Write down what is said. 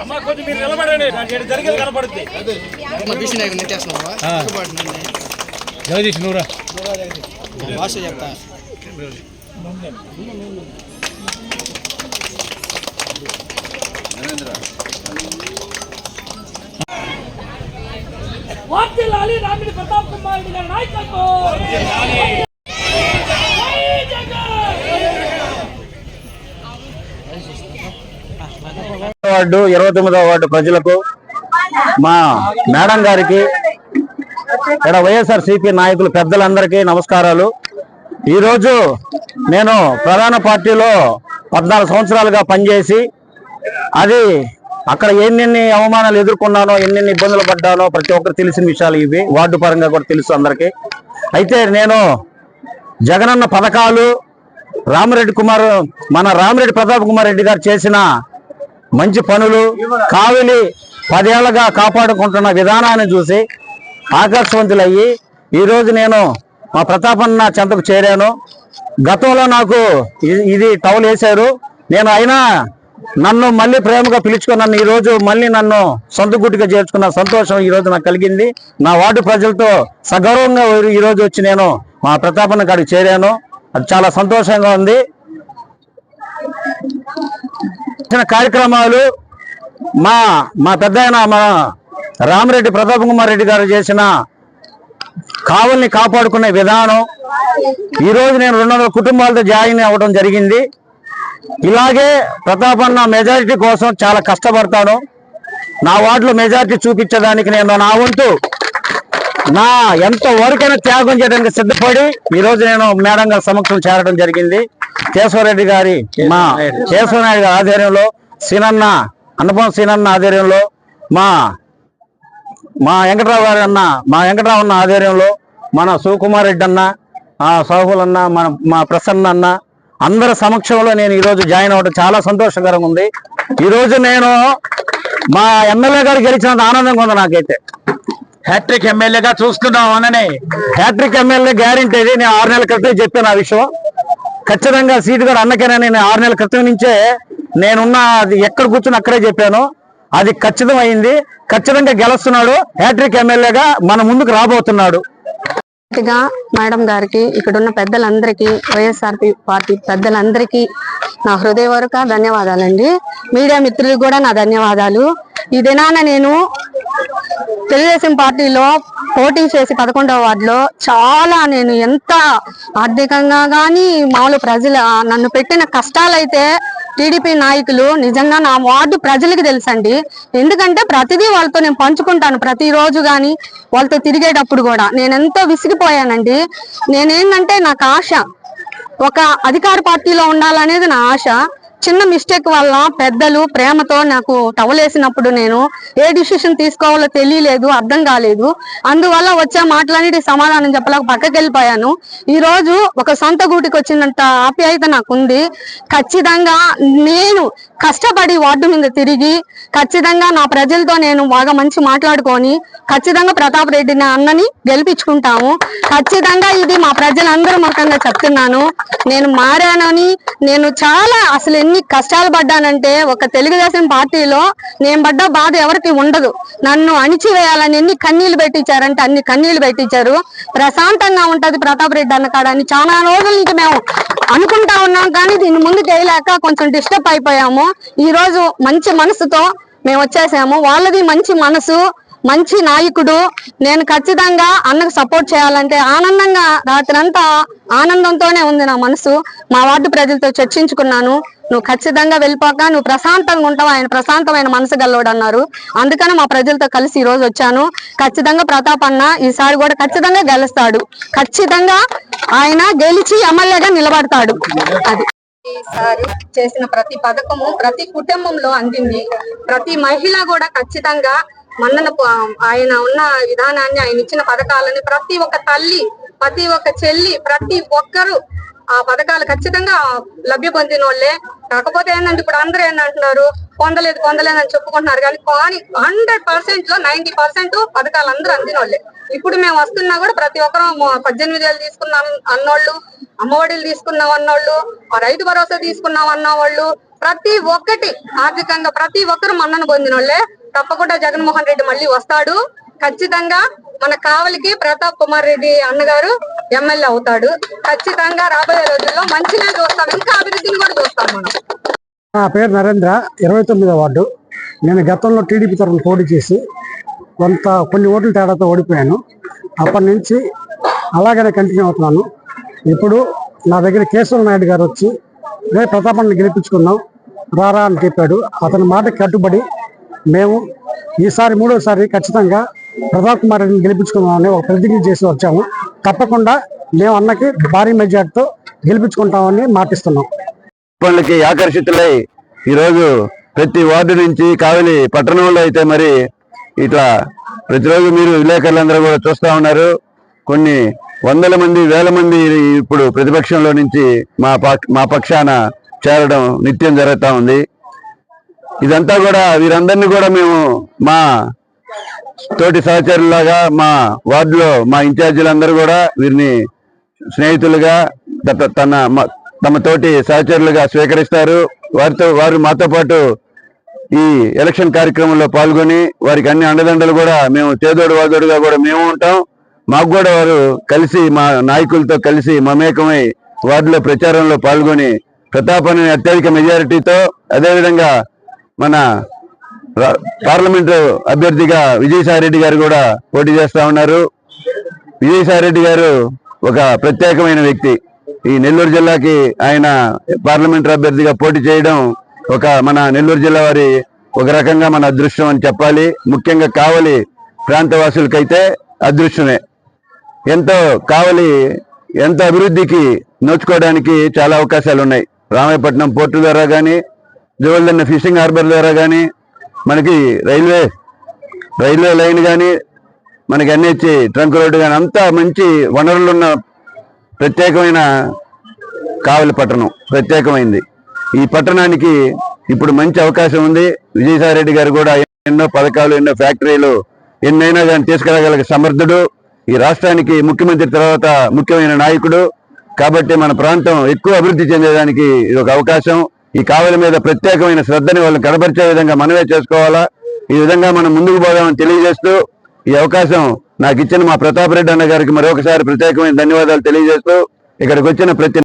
అమ్మా కొంచెం మీరు నిలబడండి. జరిగేది కనపడుద్ది. నెట్టేస్తున్నావా? జగదీష్ నూరా భాష చెప్తా. వర్ధిల్లాలి రామిడి ప్రతాప్ కుమార్ గారి నాయకత్వం. వార్డు ఇరవై తొమ్మిదవ వార్డు ప్రజలకు మా మేడం గారికి ఇక్కడ వైఎస్ఆర్ సిపి నాయకులు పెద్దలందరికీ నమస్కారాలు. ఈరోజు నేను ప్రధాన పార్టీలో పద్నాలుగు సంవత్సరాలుగా పనిచేసి అది అక్కడ ఎన్నెన్ని అవమానాలు ఎదుర్కొన్నానో ఎన్నెన్ని ఇబ్బందులు పడ్డానో ప్రతి ఒక్కరు తెలిసిన విషయాలు ఇవి. వార్డు పరంగా కూడా తెలుసు అందరికీ. అయితే నేను జగనన్న పథకాలు రామరెడ్డి కుమార్ మన రామరెడ్డి ప్రతాప్ కుమార్ రెడ్డి గారు చేసిన మంచి పనులు కావిలి పదేళ్ళుగా కాపాడుకుంటున్న విధానాన్ని చూసి ఆకర్షవంతులయ్యి. ఈరోజు నేను మా ప్రతాపన్న చెంతకు చేరాను. గతంలో నాకు ఇది టౌల్ వేశారు. నేను అయినా నన్ను మళ్ళీ ప్రేమగా పిలుచుకుని నన్ను ఈ రోజు మళ్ళీ నన్ను సొంత గుట్టుగా చేర్చుకున్న సంతోషం ఈ రోజు నాకు కలిగింది. నా వార్డు ప్రజలతో సగౌరవంగా ఈరోజు వచ్చి నేను మా ప్రతాపన్న కాడికి చేరాను. అది చాలా సంతోషంగా ఉంది. చేసిన కార్యక్రమాలు మా మా పెద్ద మా రామరెడ్డి ప్రతాప్ కుమార్ రెడ్డి గారు చేసిన కావల్ని కాపాడుకునే విధానం. ఈరోజు నేను రెండు వందల కుటుంబాలతో జాయిన్ అవ్వడం జరిగింది. ఇలాగే ప్రతాపన్న మెజారిటీ కోసం చాలా కష్టపడతాను. నా వార్డులో మెజారిటీ చూపించడానికి నేను నా వంతు నా ఎంత వరకైనా త్యాగం చేయడానికి సిద్ధపడి ఈ రోజు నేను మేడం గారి సమక్షం చేరడం జరిగింది. కేశవరెడ్డి గారి మా కేశవనాయుడు గారి ఆధ్వర్యంలో సీనన్న అన్నపం సీనన్న ఆధ్వర్యంలో మా మా వెంకట్రావు గారి అన్న మా వెంకట్రావు అన్న ఆధ్వర్యంలో మన శివకుమార్ రెడ్డి అన్న ఆ సాహుల్ అన్న మన మా ప్రసన్న అన్న అందరి సమక్షంలో నేను ఈరోజు జాయిన్ అవ్వడం చాలా సంతోషకరంగా ఉంది. ఈరోజు నేను మా ఎమ్మెల్యే గారు గెలిచినంత ఆనందంగా ఉంది నాకైతే. హ్యాట్రిక్ ఎమ్మెల్యేగా చూస్తున్నాం అనని. హ్యాట్రిక్ ఎమ్మెల్యే గ్యారెంటీ నేను ఆరు నెలల క్రితం చెప్పాను ఆ విషయం. ఖచ్చితంగా సీటు కూడా అన్నకేనా నేను ఆరు నెలల క్రితం నుంచే నేనున్న అది ఎక్కడ కూర్చుని అక్కడే చెప్పాను. అది ఖచ్చితం అయింది ఖచ్చితంగా గెలుస్తున్నాడు. హ్యాట్రిక్ ఎమ్మెల్యేగా మన ముందుకు రాబోతున్నాడు. మేడం గారికి ఇక్కడ ఉన్న పెద్దలందరికీ వైఎస్ఆర్పి పార్టీ పెద్దలందరికీ నా హృదయపూర్వక ధన్యవాదాలండి. మీడియా మిత్రులకు కూడా నా ధన్యవాదాలు. ఈ దినాన నేను తెలుగుదేశం పార్టీలో పోటీ చేసి పదకొండవ వార్డులో చాలా నేను ఎంత ఆర్థికంగా కానీ మామూలు ప్రజల నన్ను పెట్టిన కష్టాలైతే టీడీపీ నాయకులు నిజంగా నా వార్డు ప్రజలకి తెలుసండి. ఎందుకంటే ప్రతిదీ వాళ్ళతో నేను పంచుకుంటాను ప్రతిరోజు కానీ వాళ్ళతో తిరిగేటప్పుడు కూడా. నేను ఎంతో విసిగిపోయానండి. నేనేంటంటే నాకు ఆశ. ఒక అధికార పార్టీలో ఉండాలనేది నా ఆశ. చిన్న మిస్టేక్ వల్ల పెద్దలు ప్రేమతో నాకు టవలేసినప్పుడు నేను ఏ డిసిషన్ తీసుకోవాలో తెలియలేదు అర్థం కాలేదు. అందువల్ల వచ్చే మాటలన్నిటి సమాధానం చెప్పలేక పక్కకి వెళ్ళిపోయాను. ఈ రోజు ఒక సొంత గూటికి వచ్చినంత ఆప్యాయత నాకు ఉంది ఖచ్చితంగా నేను కష్టపడి వార్డు మీద తిరిగి ఖచ్చితంగా నా ప్రజలతో నేను బాగా మంచి మాట్లాడుకొని ఖచ్చితంగా ప్రతాప్ రెడ్డి నా అన్నని గెలిపించుకుంటాము. ఖచ్చితంగా ఇది మా ప్రజలందరూ ముఖంగా చెప్తున్నాను. నేను మారానని నేను చాలా అసలు ఎన్ని కష్టాలు పడ్డానంటే ఒక తెలుగుదేశం పార్టీలో నేను పడ్డ బాధ ఎవరికి ఉండదు. నన్ను అణిచివేయాలని ఎన్ని కన్నీళ్ళు పెట్టించారంటే అన్ని కన్నీళ్ళు పెట్టించారు. ప్రశాంతంగా ఉంటది ప్రతాప్ రెడ్డి అన్న కాడ అని చాలా రోజుల నుంచి మేము అనుకుంటా ఉన్నాం కానీ దీన్ని ముందుకు వేయలేక కొంచెం డిస్టర్బ్ అయిపోయాము. ఈ రోజు మంచి మనసుతో మేము వచ్చేసాము. వాళ్ళది మంచి మనసు. మంచి నాయకుడు. నేను ఖచ్చితంగా అన్నకు సపోర్ట్ చేయాలంటే ఆనందంగా రాత్రంతా ఆనందంతోనే ఉంది నా మనసు. మా వార్డు ప్రజలతో చర్చించుకున్నాను. నువ్వు ఖచ్చితంగా వెళ్ళిపోక నువ్వు ప్రశాంతంగా ఉంటావు. ఆయన ప్రశాంతమైన మనసు గల్లోడు అన్నారు. అందుకని మా ప్రజలతో కలిసి ఈ రోజు వచ్చాను. ఖచ్చితంగా ప్రతాప్ అన్న ఈసారి కూడా ఖచ్చితంగా గెలుస్తాడు. ఖచ్చితంగా ఆయన గెలిచి ఎమ్మెల్యేగా నిలబడతాడు. అది. ఈసారి చేసిన ప్రతి పథకము ప్రతి కుటుంబంలో అందింది. ప్రతి మహిళ కూడా ఖచ్చితంగా మన్నన ఆయన ఉన్న విధానాన్ని ఆయన ఇచ్చిన పథకాలని ప్రతి ఒక్క తల్లి ప్రతి ఒక్క చెల్లి ప్రతి ఒక్కరు ఆ పథకాలు ఖచ్చితంగా లబ్ధి పొందిన వాళ్ళే కాకపోతే ఏంటంటే ఇప్పుడు అందరూ ఏంటంటున్నారు పొందలేదు పొందలేదు అని చెప్పుకుంటున్నారు కానీ కానీ హండ్రెడ్ పర్సెంట్లో నైన్టీ పర్సెంట్ పథకాలు అందరూ అందిన వాళ్ళే ఇప్పుడు మేము వస్తున్నా కూడా ప్రతి ఒక్కరు పద్దెనిమిది వేలు తీసుకున్నాం అన్నోళ్ళు అమ్మఒడిలు తీసుకున్నాం అన్నోళ్ళు ఆ రైతు భరోసా తీసుకున్నాం అన్న వాళ్ళు ప్రతి ఒక్కటి ఆర్థికంగా ప్రతి ఒక్కరు మన్నను పొందిన వాళ్ళే తప్పకుండా జగన్మోహన్ రెడ్డి మళ్ళీ వస్తాడు. ఖచ్చితంగా మన కావలికి ప్రతాప్ కుమార్ రెడ్డి అన్నగారు ఎమ్మెల్యే అవుతాడు. ఖచ్చితంగా రాబోయే రోజుల్లో మంచిగా చూస్తాం. ఇంకా అభివృద్ధిని కూడా చూస్తాం మనం. నా పేరు నరేంద్ర. ఇరవై తొమ్మిదో వార్డు. నేను గతంలో టీడీపీ తరఫున పోటీ చేసి కొంత కొన్ని ఓట్ల తేడాతో ఓడిపోయాను. అప్పటి నుంచి అలాగనే కంటిన్యూ అవుతున్నాను. ఇప్పుడు నా దగ్గర కేశవ నాయుడు గారు వచ్చి రే ప్రతాపాన్ని గెలిపించుకున్నాం రారా అని చెప్పాడు. అతని మాట కట్టుబడి మేము ఈసారి మూడోసారి ఖచ్చితంగా ప్రతాప్ కుమార్ రెడ్డిని గెలిపించుకుందామని ఒక ప్రతిజ్ఞ చేసి వచ్చాము. తప్పకుండా మేము అన్నకి భారీ మెజార్టీతో గెలిపించుకుంటామని మాటిస్తున్నాం. పనులకి ఆకర్షితులై ఈరోజు ప్రతి వార్డు నుంచి కావలి పట్టణంలో అయితే మరి ఇట్లా ప్రతిరోజు మీరు విలేకరులందరూ కూడా చూస్తూ ఉన్నారు. కొన్ని వందల మంది వేల మంది ఇప్పుడు ప్రతిపక్షంలో నుంచి మా మా పక్షాన చేరడం నిత్యం జరుగుతూ ఉంది. ఇదంతా కూడా వీరందరినీ కూడా మేము మా తోటి సహచరులాగా మా వార్డులో మా ఇన్ఛార్జీలందరూ కూడా వీరిని స్నేహితులుగా తన మ- తమ తోటి సహచరులుగా స్వీకరిస్తారు. వారితో వారు మాతో పాటు ఈ ఎలక్షన్ కార్యక్రమంలో పాల్గొని వారికి అన్ని అండదండలు కూడా మేము చేదోడు వాదోడుగా కూడా మేము ఉంటాం. మాకు కూడా వారు కలిసి మా నాయకులతో కలిసి మమేకమై వార్డులో ప్రచారంలో పాల్గొని ప్రతాపాన్ని అత్యధిక మెజారిటీతో అదేవిధంగా మన పార్లమెంటు అభ్యర్థిగా విజయసాయిరెడ్డి గారు కూడా పోటీ చేస్తా ఉన్నారు. విజయసాయిరెడ్డి గారు ఒక ప్రత్యేకమైన వ్యక్తి. ఈ నెల్లూరు జిల్లాకి ఆయన పార్లమెంటరీ అభ్యర్థిగా పోటీ చేయడం ఒక మన నెల్లూరు జిల్లా వారి ఒక రకంగా మన అదృష్టం అని చెప్పాలి. ముఖ్యంగా కావలి ప్రాంతవాసులకైతే అదృష్టమే. ఎంతో కావలి ఎంతో అభివృద్ధికి నోచుకోవడానికి చాలా అవకాశాలు ఉన్నాయి రామాయపట్నం పోర్టు ద్వారా కానీ జోల్దన్న ఫిషింగ్ హార్బర్ ద్వారా కానీ మనకి రైల్వే రైల్వే లైన్ కానీ మనకి ఎన్హెచ్ ట్రంక్ రోడ్డు కానీ అంతా మంచి వనరులున్న ప్రత్యేకమైన కావలి పట్టణం ప్రత్యేకమైంది. ఈ పట్టణానికి ఇప్పుడు మంచి అవకాశం ఉంది. విజయసాయిరెడ్డి గారు కూడా ఎన్నో పథకాలు ఎన్నో ఫ్యాక్టరీలు ఎన్నైనా కానీ తీసుకురాగల సమర్థుడు. ఈ రాష్ట్రానికి ముఖ్యమంత్రి తర్వాత ముఖ్యమైన నాయకుడు. కాబట్టి మన ప్రాంతం ఎక్కువ అభివృద్ధి చెందేదానికి ఇది ఒక అవకాశం. ఈ కావలి మీద ప్రత్యేకమైన శ్రద్ధని వాళ్ళు కనబరిచే విధంగా మనమే చేసుకోవాలా? ఈ విధంగా మనం ముందుకు పోదామని తెలియజేస్తూ ఈ అవకాశం నాకు ఇచ్చిన మా ప్రతాప్ రెడ్డి అన్న గారికి మరొకసారి ప్రత్యేకమైన ధన్యవాదాలు తెలియజేస్తూ ఇక్కడికి వచ్చిన ప్రతి